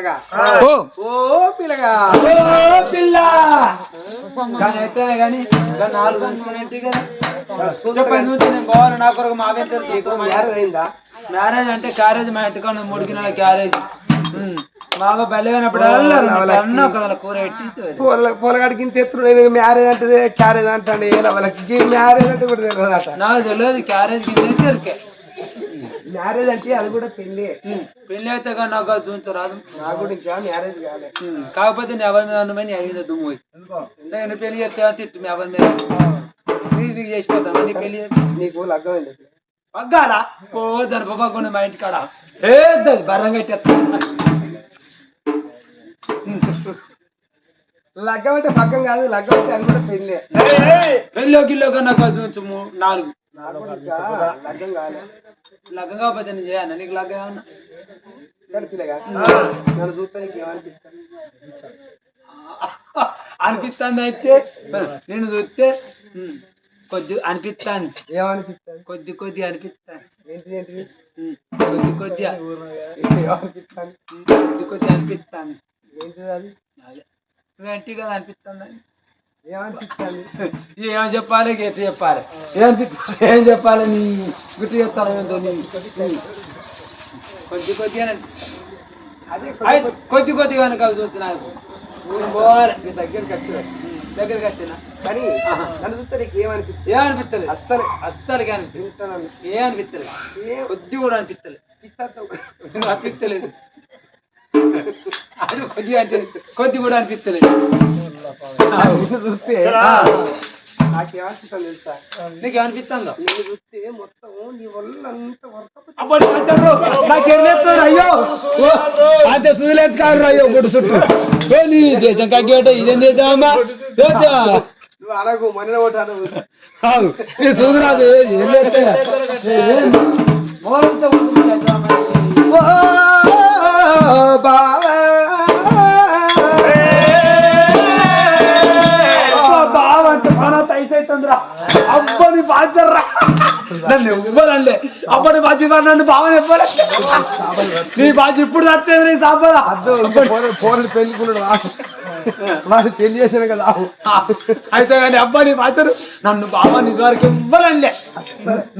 పిల్లగా. ఓ. ఓ పిల్లగా. ఓ పిల్ల కానీ అయితే కానీ ఇంకా నాలుగు అనుకునేంటి కదా. చెప్పండి చూసి నేను పోవాలి నా కొరకు మా మ్యారేజ్ అయిందా? మ్యారేజ్ అంటే క్యారేజ్ మా ఇంటికాడ మూడు గిన్నెల క్యారేజ్. అన్న ఒక కూర పెట్టి పూల పూలగాడికి ఇంత ఎత్తుడు నేను మ్యారేజ్ అంటే క్యారేజ్ వాళ్ళకి మ్యారేజ్ అంటే కూడా తెలియదు అట. నాకు తెలియదు క్యారేజ్ కింద మ్యారేజ్ అంటే అది కూడా పెళ్ళి పెళ్ళి అయితే కానీ నాకు అది చూంచు రాదు. నాకు కూడా ఇంకా మ్యారేజ్ కాలే. కాకపోతే నీ ఎవరి మీద ఉన్నమని నీ మీద దుమ్ము నేను పెళ్ళి చేస్తే తిట్టు మీ ఎవరి మీద? నీకు చేసిపోతాను. నీ పెళ్ళి నీకు లగ్గం అయింది పగ్గాల ఓ జరపకుండా మా ఇంటి కాడ ఏ పెట్టేస్తా లగ్గం అంటే పక్కం కాదు లగ్గం అంటే అది కూడా పెళ్ళి పెళ్ళో గిల్లో కన్నా మూ- నాలుగు. లగ్గం కాకపోతే నేను చేయను? నీకు లగ్గం నన్ను చూస్తే నీకు ఏమనిపిస్తుంది? అనిపిస్తుంది అయితే? నేను చూస్తే కొద్ది అనిపిస్తాను ఏమనిపిస్తుంది? కొద్ది కొద్ది అనిపిస్తాను ఏంటి ఉమ్, కొద్ది కొద్దిగా ఏమనిపిస్తుంది? కొద్ది కొద్ది అనిపిస్తాను ఏంటిది అది? అదే. నువ్వు కదా అనిపిస్తుంది? ఏం చెప్పాలి? ఎట్లా చెప్పాలి? ఏం ఏం చెప్పాలి? నీ గుర్తు చెప్తాను ఏంటో నీ కొద్ది కొద్దిగా కొద్ది కొద్దిగా కనుక చూసిన పోవాలి. నీ దగ్గరికి వచ్చిన దగ్గరికి వచ్చిన కానీ నన్ను చూస్తే నీకు ఏమనిపిస్తుంది? ఏమనిపిస్తుంది? అస్సలు అస్సలు కానీ వింటున్నాను ఏ అనిపిస్తలేదు ఏం కొద్ది కూడా అనిపిస్తలేదు. అనిపిస్తలేదు. అది కొద్దిగా అంటే కొద్ది కూడా అనిపిస్తలేదు. నిన్ను చూస్తే. నాకేమనిపిస్తుంది తెలుసా? నీకు ఏమనిపిస్తుందో నిన్ను చూస్తే మొత్తం నీ వల్ల అంత వచ్చాడు నాకు ఎన్నేస్తాడు అయ్యో! అంతే సూదులేదు కాదు అయ్యో గుడి చుట్టూ. నీ దేశం కగ్గేట ఇదేం చేద్దామా అలాగూ మన ఒకటి నీ సూదు రాదు ఏం చేస్తే మోరంతో బావంటే మన తైసైతుందిరా అబ్బని బాధ్యరా నన్ను ఇవ్వాలండి అప్పటి బాధ్య నన్ను బావని ఇవ్వాలి నీ బాధ్య ఇప్పుడు చచ్చేది నీ సాపదా పోరడు పెళ్ళికున్నాడు వాడు పెళ్ళి కదా అయితే కానీ అబ్బాయి బాధ్యరు నన్ను బావ నీ వరకు ఇవ్వాలండి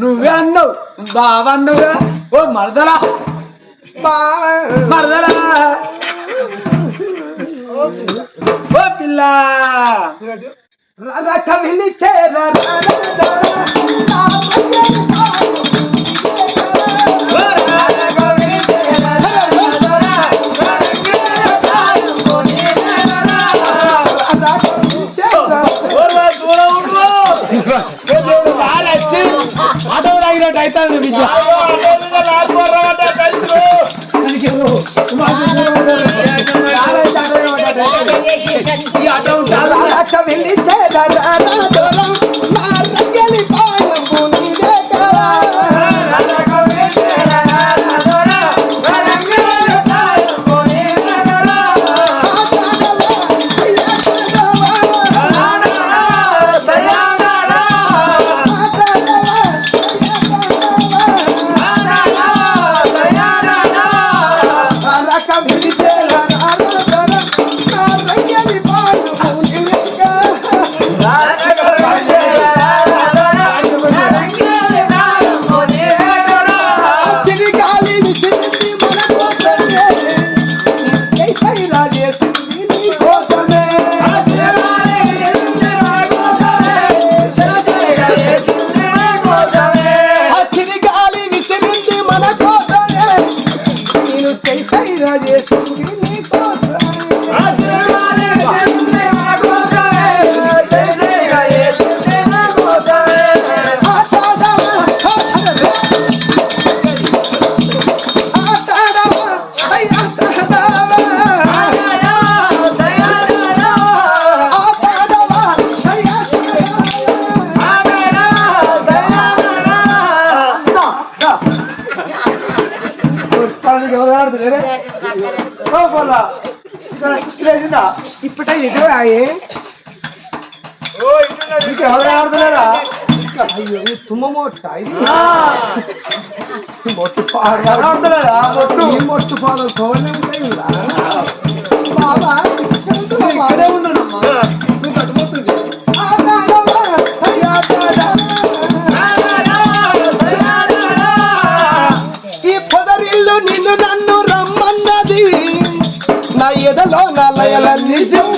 నువ్వే అన్నావు బావ అన్నావుగా ఓ మరదలా মারদারা ও পিল্লা রাধা কবি লিখে রাধা ಆಡವರಾಗಿರೋ ಡೈತಾನ ಬಿದ್ದು విద్య ఈ ఇప్పటి ఎవరు ఆడుతున్నారా అయ్యో తుమ్మ మొట్ట ఇది ఆ, మొట్టు పాడు కనబడతలేదా? మొట్టు. ఈ మొట్టు పాడు కోళ్ళే ఉంటాయి ఇలా. బాబా ఇక్కడే ఉన్నాడమ్మా. నువ్వు కట్టుపోతుంది ఎదలో నా లయల నిజం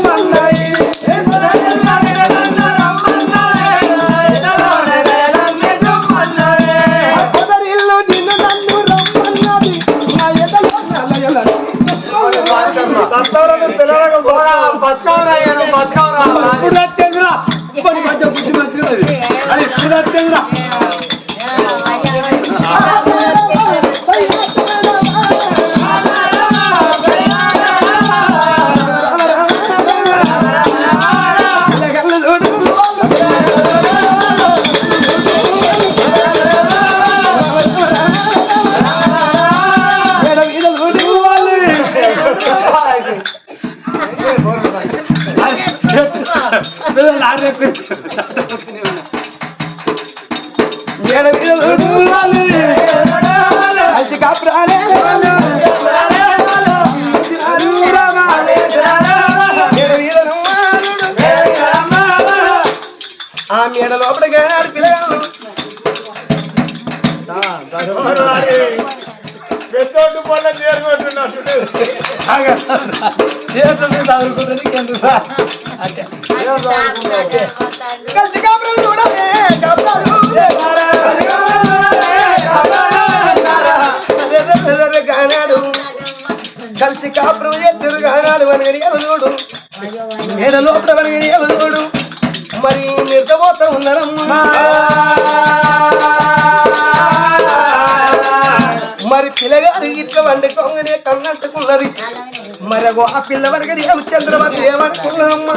పెద్దోడు పొల్ల చేరుకుంటున్నాడు. కలిసి కాపురం చూడాలి కానాడు కలిసి కాపురం చేస్తారు కానాడు మనగని ఎవడు మేడ లోపల మనగని చూడు మరి నిద్రపోతా ఉన్నారమ్మా. మరి పిల్లగారు ఇట్లా వండుకోగానే కన్నట్టుకున్నది మరి అగో ఆ పిల్ల వరకు చంద్రబాబు ఏమనుకున్నదమ్మా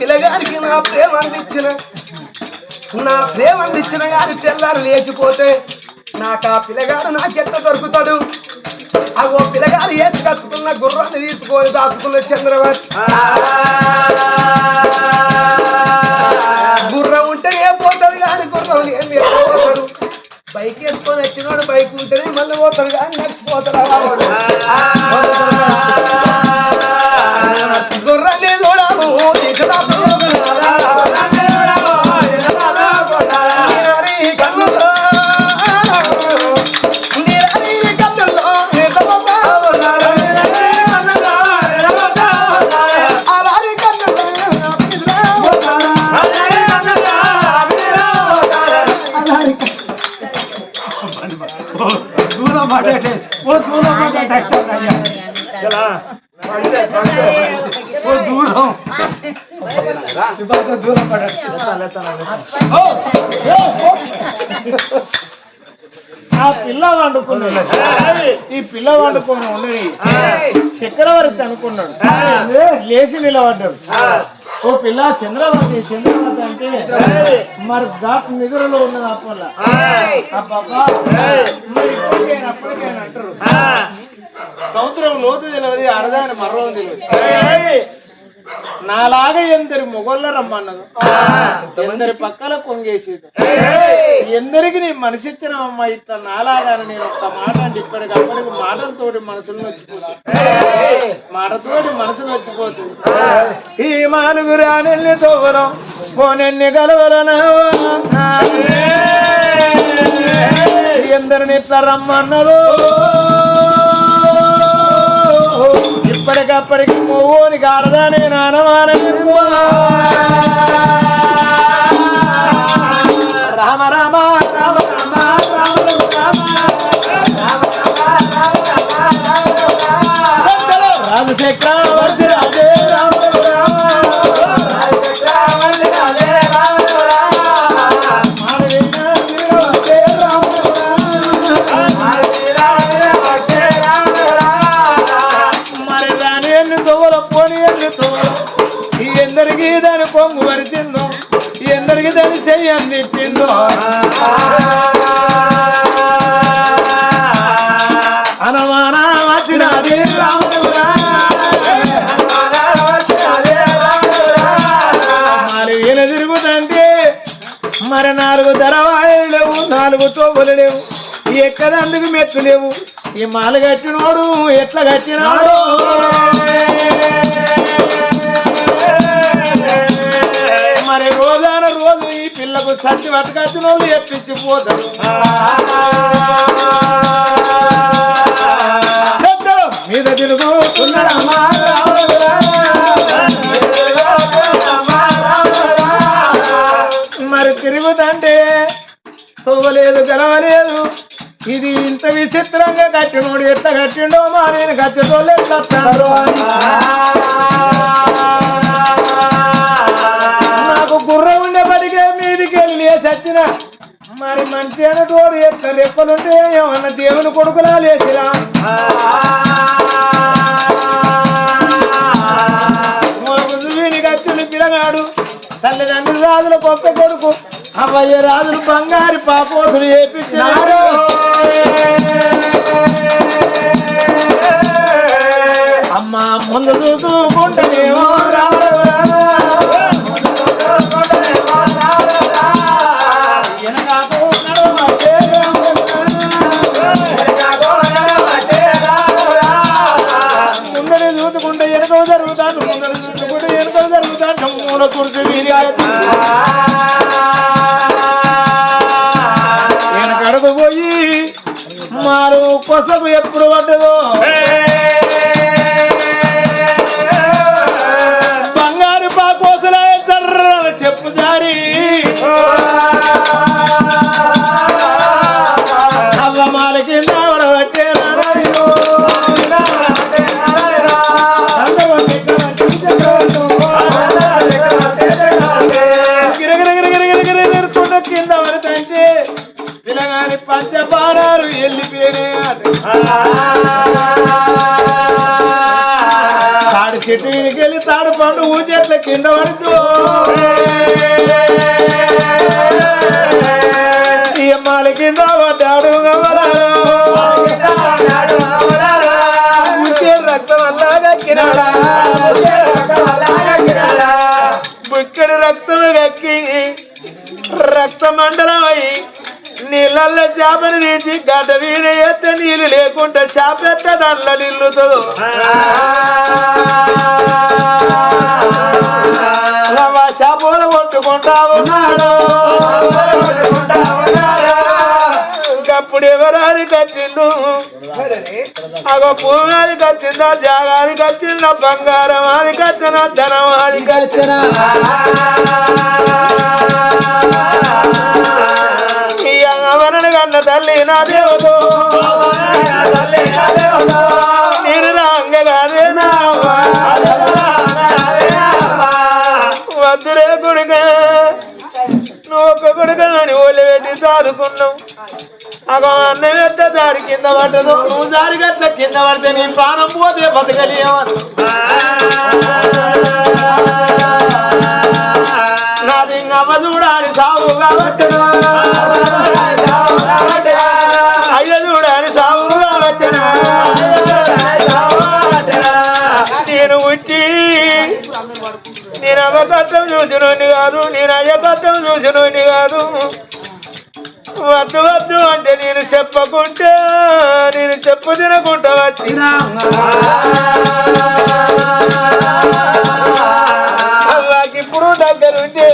పిల్లగారికి నా ప్రేమ అందించిన నా ప్రేమ అందించిన గారి తెల్లారు లేచిపోతే నాకు ఆ పిల్లగాడు నాకెంత దొరుకుతాడు? అగో పిల్లగాడు ఏది కట్టుకున్న గుర్రాన్ని తీసుకొని దాచుకున్న చంద్రబాబు గుర్రం ఉంటే ఏం పోతుంది కానీ గుర్రం ఏం పోతాడు. బైక్ వేసుకొని వచ్చినాడు బైక్ ఉంటేనే మళ్ళీ పోతాడు కానీ నడిచిపోతాడు పడ్డట్టే. ఓ దూరం పడ్డట్టే. అయ్యా. ఎలా? ఓ దూరం ఇవాళ దూరం పడ్డట్టు. ఓ, ఓ, ఓ. ఆ పిల్ల వండుకున్నాడు. ఈ పిల్ల వండుకొని ఉండని చక్రవర్తి అనుకున్నాడు. లేచి నిలబడ్డాడు. ఓ పిల్ల చంద్రవతి చంద్రవతి అంటే మరి దాపు నిధులలో ఉన్నది అప్పల్ల అంటారు. సంవత్సరం లోతు తెలియదు అడదాని మర్రం తెలియదు నాలాగా ఎందరి మొగోళ్ళ రమ్మన్నదు. ఎందరి పక్కల కొంగేసేది. ఎందరికి నీ మనసిచ్చిన అమ్మ ఇట్లా నాలాగానే నేను ఒక్క మాట అంటే ఇప్పటికప్పటికి మాటలతోటి మనసులు నచ్చిపోతుంది మాటతోటి మనసులు నచ్చిపోతుంది. ఈ మానుగురు అనెల్ని తోవరం పోనెన్ని కలవరన ఎందరిని ఇట్లా రమ్మన్నదో. ఇప్పటికప్పటికి మొవ్వోని గారదాని నానమాన రామ రామ రామ రామ రామ రామ రామ రాజే దిగదని చెయ్యం నిప్పిందో అనమానా వచ్చినది ఈయన తిరుగుతంటే మరి నాలుగు ధరవాళ్ళు లేవు నాలుగు తోపులు లేవు. ఎక్కదందుకు మెత్తు లేవు ఈ మాల కట్టినోడు ఎట్లా కట్టినాడు? నాకు పిల్లకు సత్తి బతకచ్చిన వాళ్ళు ఎప్పించిపోతారు పెద్దలు మీద తిరుగుతున్నాడమ్మా మరి తిరుగుతంటే తోవలేదు గెలవలేదు. ఇది ఇంత విచిత్రంగా కట్టినోడు ఎట్లా కట్టిండో మా నేను కట్టేటోళ్ళే వెళ్ళి మరి మంచి అనటోడు ఎట్లా రెప్పలుంటే ఏమన్నా దేవుని కొడుకులా లేచిరా? వీని కత్తులు పిలగాడు. తల్లిదండ్రులు రాజుల కొత్త కొడుకు అవ్వయ్య రాజులు బంగారు పాపోతులు చేపించారు అమ్మ ముందు చూసుకుంటేనేమో ముందర చూసుకుంటే వెనక జరుగుతాను. ముందర చూసుకుంటే వెనక జరుగుతాను. మూల కుర్చీ వీరి వెనకడుగు పోయి మారు కొసకు ఎప్పుడు పడ్డదో. పంచబారాలు వెళ్ళిపోయినాయి తాడు చెట్టు వీనికి వెళ్ళి తాడు పండు ఊచెట్ల కింద పడుతూ. ఎమ్మాలి కింద పడ్డాడు రక్తం అల్లాగా కిరాడా. బుక్కడి రక్తం కక్కి రక్త మండలమై నీళ్ళల్లో చేపను తీసి గడ్డ వీణ ఎత్తే నీళ్ళు లేకుండా చేపెట్ట దాంట్లో నిల్లుతుంది. చేపలు కొట్టుకుంటా ఉన్నాడు. అప్పుడు ఎవరాది కచ్చిండు అగో భూమానికి వచ్చిందా? జాగానికి వచ్చిందా? బంగారం అది కచ్చిన ధనం తల్లి నా దేవతో నేను రాంగగానే వద్దురే కొడుక. నువ్వు ఒక్క కొడుక అని ఓలి పెట్టి సాదుకున్నావు. అగో అన్న పెద్ద దారి కింద పడ్డదు. నువ్వు దారి గట్ల కింద పడితే నీ ప్రాణం పోతే బతకలేమని చూడాలి సాగు కాబట్టి అయ్య చూడాలి సాగు కాబట్టి నేను ఉట్టి నేను అబద్ధం చూసినోని కాదు నేను అయ్యబద్ధం చూసినోని కాదు. వద్దు వద్దు అంటే నేను చెప్పకుంటే నేను చెప్పు తినకుంటా వచ్చినా. అవ్వకిప్పుడు దగ్గరుంటే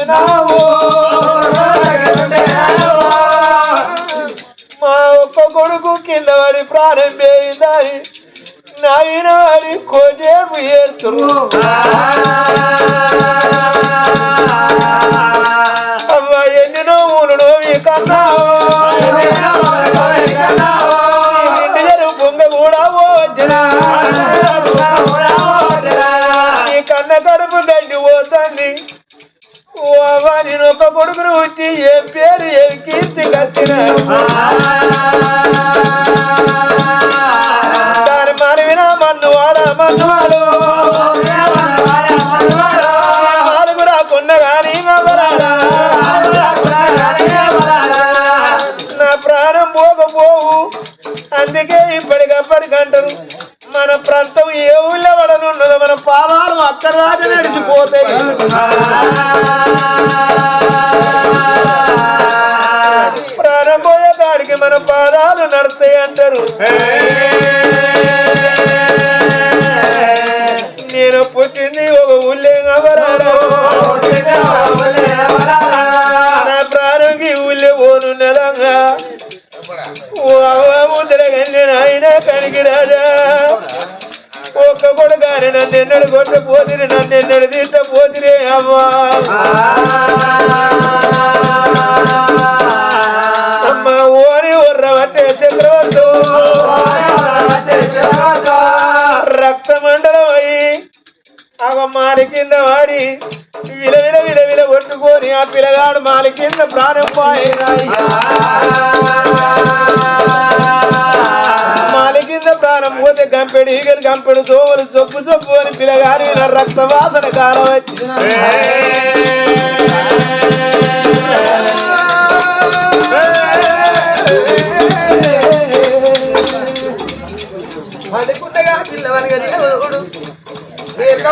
కొడుకు కింద పడి ప్రాణం పోయిందని నాయన వాడి కోజేపు ఏరుతున్నారు అవ్వ ఎన్ని నవ్వులు నోవి కన్నావు? బొంగ కూడా వచ్చినా ఈ కన్న కడుపు గడ్డి పోతుంది నేను ఒక కొడుకును వచ్చి ఏ పేరు ఏ కీర్తి కట్టిన? దాని మానవిన మన్ను వాడ మన్ను వాడు నాలుగు రాకుండా కానీ నా ప్రాణం పోకపోవు. అందుకే ఇప్పటికప్పటికంటారు మన ప్రాంతం ఏ మన పాదాలు అక్కరాజ నడిచిపోతే. ప్రాణపోయే పోయేదాడికి మన పాదాలు నడతాయి అంటారు. కొడుకారి నన్ను ఎన్నడు కొట్టపోతిరి నన్ను ఎన్నడు తిట్టపోతిరే అమ్మా. అమ్మ ఓని ఉర్ర పట్టే చక్రవర్తు. రక్తమండలం అయి అవ కింద వాడి విల విల విల విల కొట్టుకొని ఆ పిల్లగాడు మాలి కింద ప్రాణం ప్రాణం పోతే గంపెడు ఈగలు గంపెడు దోమలు చొప్పు చొప్పు అని పిల్లగాడు ఇలా రక్త వాసన కాలం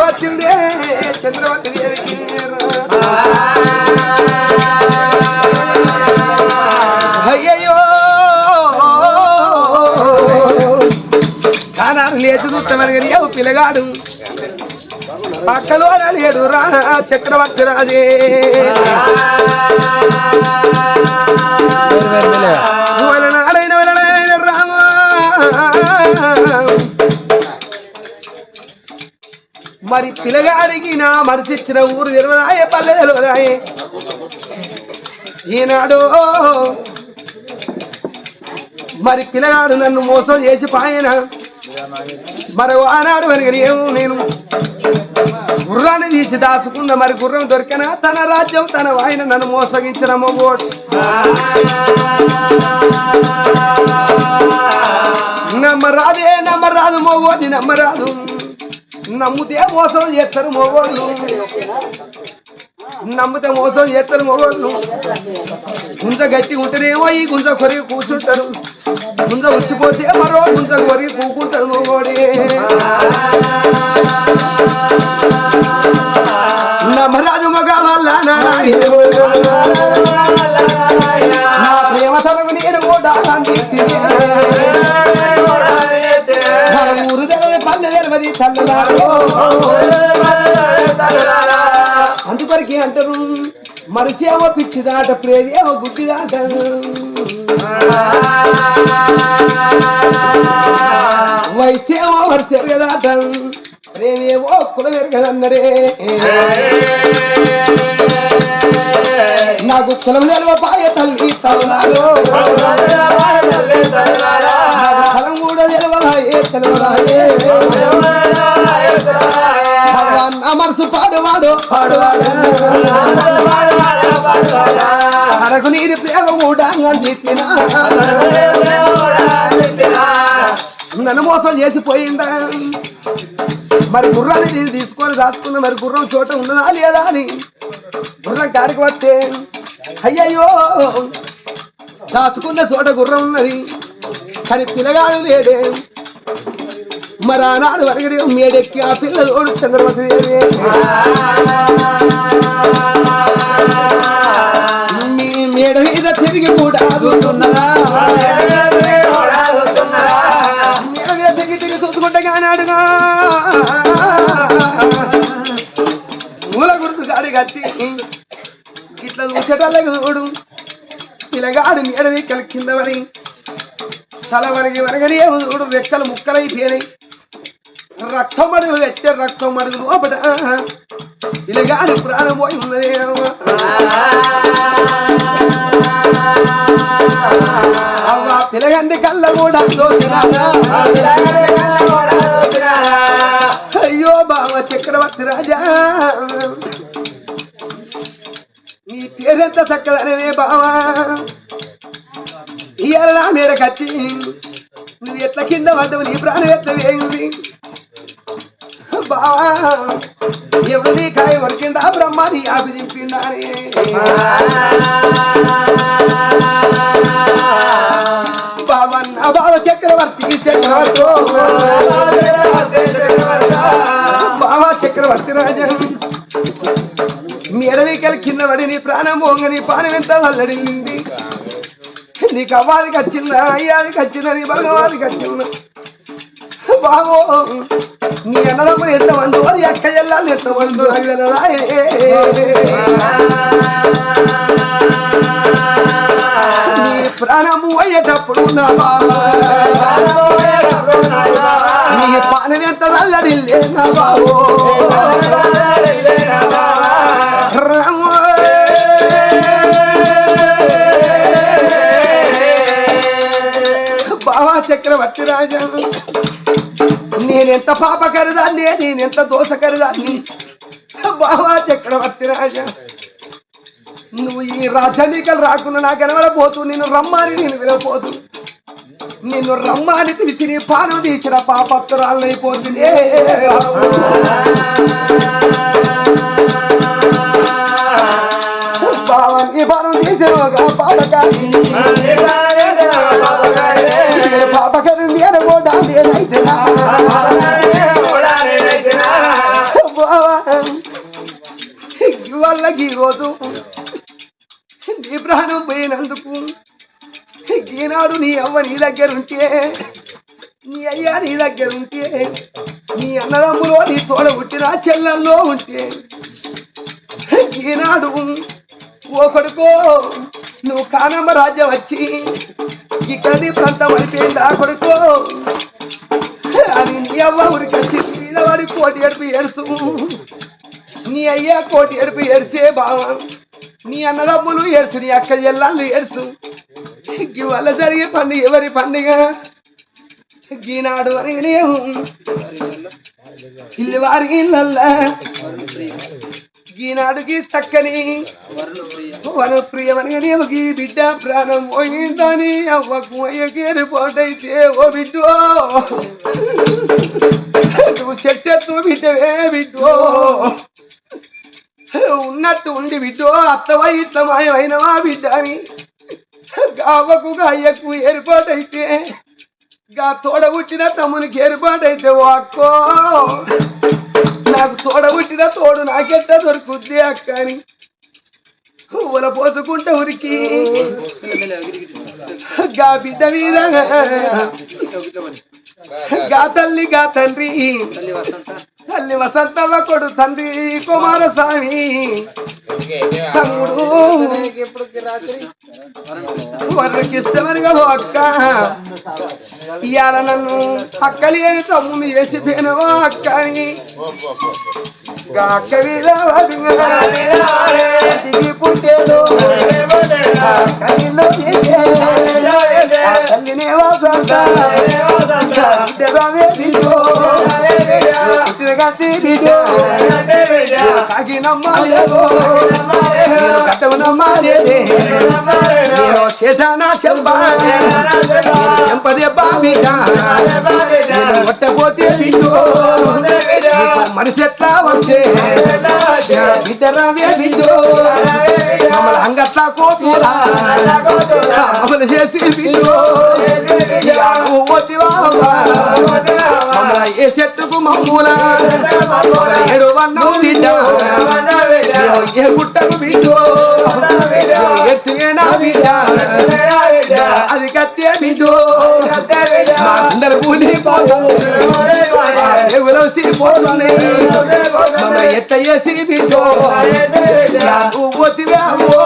వచ్చిందే. చంద్రవతి లేచి చూస్తామని కానీ ఎవు పిల్లగాడు పక్కలో లేడు రా చక్రవర్తి రాజే వలనాడైన వలనాడైన రామా. మరి పిల్లగాడికి నా మరిచిచ్చిన ఊరు తెలియదాయే పల్లె తెలియదాయే ఈనాడు. మరి పిల్లగాడు నన్ను మోసం చేసి పాయన? మరి ఆనాడు మరి ఏమో నేను? గుర్రాన్ని తీసి దాచుకున్న మరి గుర్రం దొరికిన తన రాజ్యం తన వాయిన నన్ను మోసగించిన మొగోడు. నమ్మరాదే నమ్మరాదు మొగోడిని నమ్మరాదు. నమ్ముతే మోసం చేస్తారు మొగోళ్ళు. నమ్మితే మోసం చేస్తారు మొగోళ్ళు. గుంజ గట్టి ఉంటేనేమో ఈ గుంజ కొరిగి కూర్చుంటారు. గుంజ ఉచ్చిపోతే మరో గుంజ కొరిగి కూకుంటారు మొగోడే. నమరాజు మగ వల్ల నా నా ప్రేమ తనకు నేను కూడా ఊరు పల్లె తల్లులారో. అందుకొరకే అంటారు. మరిసేమో పిచ్చిదాట ప్రేదేమో గుడ్డిదాట వయసేమో వరిసే కదాట ప్రేమేమో కులమెరగదన్నరే నాకు కులం నిల్వ పాయ తల్లి తల్లారో. నాకు ఫలం కూడా నిలవరాయే తెలవరాయే మనసు పాడువాడు. పాడువాడు మనకు నీరు ప్రేమ కూడా చెప్పిన. నన్ను మోసం చేసిపోయిందా? మరి గుర్రాన్ని తీసుకొని దాచుకున్న మరి గుర్రం చోట ఉన్నదా లేదా అని గుర్రం కాడికి వస్తే అయ్యయ్యో దాచుకున్న చోట గుర్రం ఉన్నది కానీ పిల్లగాడు లేడే. మరి ఆనాడు వరగడి మేడెక్కి ఆ పిల్లలోడు చంద్రవతి దేవి. మీ మేడ మీద తిరిగి కూడా ఆగుతున్నదా మేడ మీద తిరిగి తిరిగి చూసుకుంటే కానాడుగా మూల గుర్తు గాడి కచ్చి ఇట్లా చూసేటాళ్ళకి చూడు. పిల్లగాడు మేడ మీద కింద పడి తల వరగి వరగని చూడు రెక్కలు ముక్కలైపోయినాయి రక్తం మడుగులు ఎట్టే రక్తం మడుగులు లోపట. ఇలాగాని ప్రాణం పోయి ఉన్నది అవ్వ. పిలగండి కళ్ళ కూడా అయ్యో బావ చక్రవర్తి రాజా. నీ పేరెంత చక్కదనే బావా. ఇయ్యాల నా మేడకచ్చి నువ్వు ఎట్లా కింద పడ్డవు? నీ ప్రాణం ఎట్లా వేయింది బావా ఎవరు నీ కాయ కొరికిందా? బ్రహ్మ నీ ఆకు చింపిందా అని. బావ చక్రవర్తి చక్రవర్తి. బావా చక్రవర్తి రాజన్ మీ ఎడవికల కింద పడి నీ ప్రాణం పోంగ నీ పానం ఎంత వల్లడింది నీకు అవ్వాదికి వచ్చిందా అయ్యాదికి వచ్చిందా నీ భగవానికి వచ్చిందా బాబో నీ అన్నదమ్ములు ఎంతమంది నీ అక్క ఎల్లాలు ఎంతమంది నాకు తెలవదా? నీ ప్రాణము అయ్యేటప్పుడు నా బాబా నీ పానం ఎంత నల్లడిల్లే నా బాబో? చక్రవర్తి రాజా నేనెంత పాపకరదాన్ని నేనెంత దోషకరదాన్ని? బావా చక్రవర్తి రాజా. నువ్వు ఈ రాజనీకలు రాకుండా నాకు కనబడపోతూ నేను రమ్మని నేను వినపోదు నిన్ను రమ్మని పిలిచి నీ పాలు తీసిన పాపత్తురాలైపోతుంది బావా నీ పానం తీసిన పాపకారి పాపకరు నేను కూడా నేనైతే వాళ్ళకి ఈరోజు నీ ప్రాణం పోయినందుకు ఈనాడు నీ అవ్వ నీ దగ్గర ఉంటే నీ అయ్యా నీ దగ్గర ఉంటే నీ అన్నదమ్ములో నీ తోడ పుట్టిన చెల్లెల్లో ఉంటే ఈనాడు ఓ కొడుకో నువ్వు కానమ్మ రాజ్యం వచ్చి ఇక్కడ ప్రాంతం అయిపోయిందా కొడుకు? అది నీ అవ్వ ఊరికి వచ్చి మీద కోటి ఎడుపు ఏడుసు. నీ అయ్యా కోటి ఎడుపు ఏడిసే బావ. నీ అన్నదమ్ములు ఏడుసు నీ అక్క చెల్లాళ్ళు ఏడుసు. ఇవాళ జరిగే పండుగ ఎవరి పండుగ? ఈనాడు అని ఇల్లు వారి ఇళ్ళల్లా ఈనాడుకి చక్కని వన ప్రియమని బిడ్డ ప్రాణం పోయిందని అవ్వకు అయ్యకేరు పోటైతే ఓ బిడ్డో. నువ్వు చెట్టెత్తు బిడ్డవే బిడ్డో. ఉన్నట్టు ఉండి బిడ్డో అత్తవా ఇట్ల మాయమైనవా బిడ్డ అని అవ్వకు అయ్యకు ఏర్పాటైతే గా తోడ పుట్టిన తమ్మునికి ఏర్పాటైతే ఓ అక్కో. నాకు తోడబుట్టిన తోడు నాకెట్ట దొరుకుద్ది అక్క అని పువ్వుల పోసుకుంటే ఉరికి. గా బిడ్డ మీద. గా తల్లి గా తండ్రి. తల్లి వసంతమ్మ కొడు తండ్రి కుమారస్వామి. తమ్ముడు వాళ్ళకి ఇష్టమనిగా అక్క. ఇవాళ నన్ను అక్క లేని తమ్ముని చేసి పోయినవో అక్క అని. అక్క దిగి పుట్టేదో కళ్ళలో దిగే ఆ తల్లినే వసంత బిడ్డరావే బిడ్డో పుట్టిన గట్టి బిడ్డో కాకినమ్మ లేదో కట్టవునమ్మ లేదే నేను చేశానా చెంప చెంపదే బాబిట నేను కొట్టపోతే బిడ్డో మనిషి ఎట్లా వచ్చే బిడ్డో మమ్మల్ని అంగట్లా కోతురా మమ్మల్ని చేసి ఏ చెట్టుకు మమ్మూల ఏడు వన్నావు బిడ్డ ఏ గుట్టకు బిడ్డో ఎత్తుగా బిడ్డ అది కత్తే బిడ్డో గుండెలు కూలిపోతుంది పోతున్నాయి మమ్మల్ని ఎట్ట చేసి బిడ్డో నువ్వు పోతివేమో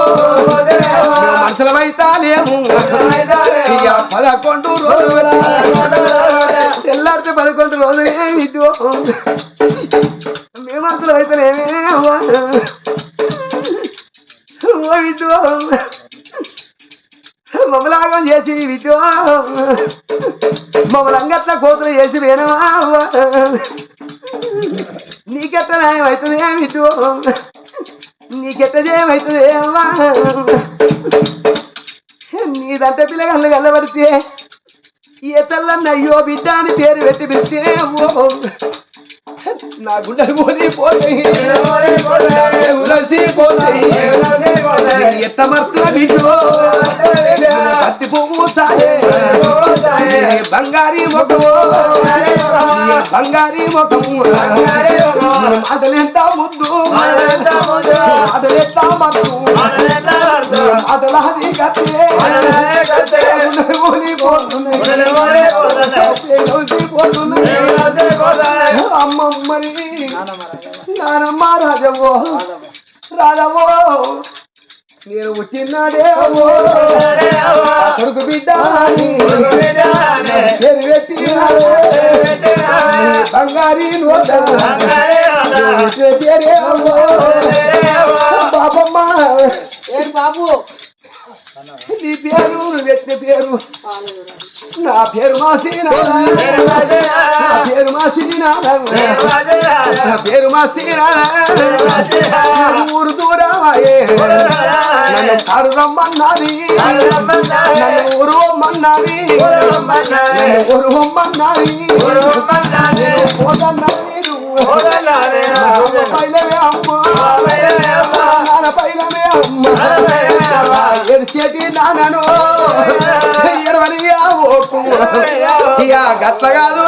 మనుషులమైతా లేము ఇక పదకొండు రోజులు తెల్లారితే పదకొండు రోజులు అయితేనేమే విద్యో మమలాగం చేసి విద్యో మమ్మల్ని అంగట్ల కోతులు చేసి వేనవా నీకెట్ట న్యాయం అవుతుంది విద్యో నీకెట్ట చేయమవుతుంది అమ్మా నీదంటే పిల్లగాళ్ళు గల్లబడితే ఏ తల్లన్న అయ్యో బిడ్డ అని పేరు పెట్టి పెడితే అమ్మో. నా గుండెలు పోయి పోతాయి. ఉలసి పోతాయి. ఎట్ట మర్తుల బిడ్డో. కత్తి పువ్వు నీ బంగారీ ముఖము. బంగారీ ముఖము. మాటలెంత ముద్దు. మాటలెంత మత్తు. మాటలది కత్తే అమ్మమ్మని నానమ్మ రాజవో రాధవో నేను పుట్టినాదేవో కొడుకు బిడ్డ. బంగారీ నోట పేరే బాబు. నీ పేరు నువ్వు పెట్టిన పేరు. నా పేరు మాసీనా నా పేరు మాసీనా నా పేరు మాసీనా ఊరు దూరమాయే నన్ను కారు రమ్మన్నది నన్ను ఊరు రమ్మన్నది ఊరు రమ్మన్నది నేను పోతన్నది నువ్వు పైలవే అమ్మ. పైలవే అమ్మ ఎడిచేటి ఎడవని గట్ల కాదు